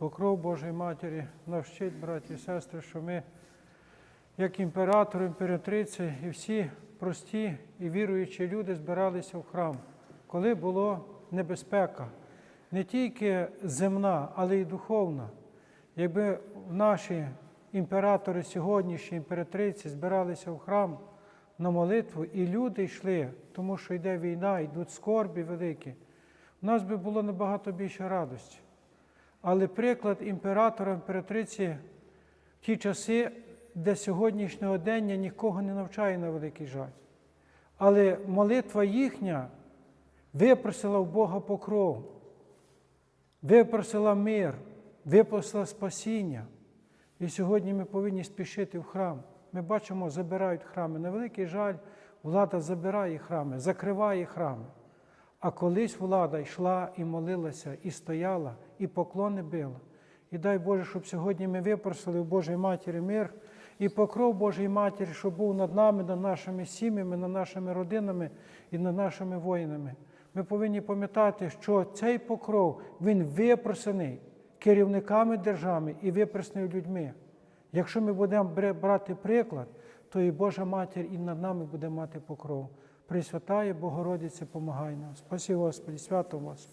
покров Божої Матері навчить, браті і сестри, що ми, як імператор, імператриця і всі прості і віруючі люди збиралися в храм, коли була небезпека, не тільки земна, але й духовна. Якби наші імператори сьогоднішні, імператриці, збиралися в храм на молитву, і люди йшли, тому що йде війна, йдуть скорбі великі, у нас би було набагато більше радості. Але приклад імператора, імператриці в ті часи, де сьогоднішнього дня нікого не навчає на великий жаль. Але молитва їхня випросила в Бога покров, випросила мир, випросила спасіння. І сьогодні ми повинні спішити в храм. Ми бачимо, забирають храми. На великий жаль, влада забирає храми, закриває храми. А колись влада йшла і молилася, і стояла, і поклони била. І дай Боже, щоб сьогодні ми випросили в Божій Матері мир і покров Божої Матері, щоб був над нами, над нашими сім'ями, над нашими родинами і над нашими воїнами. Ми повинні пам'ятати, що цей покров він випросений керівниками держави і випросений людьми. Якщо ми будемо брати приклад, то і Божа Матір і над нами буде мати покров. Пресвятає Богородиця, помагай нам. Спасі Господи, свято вас.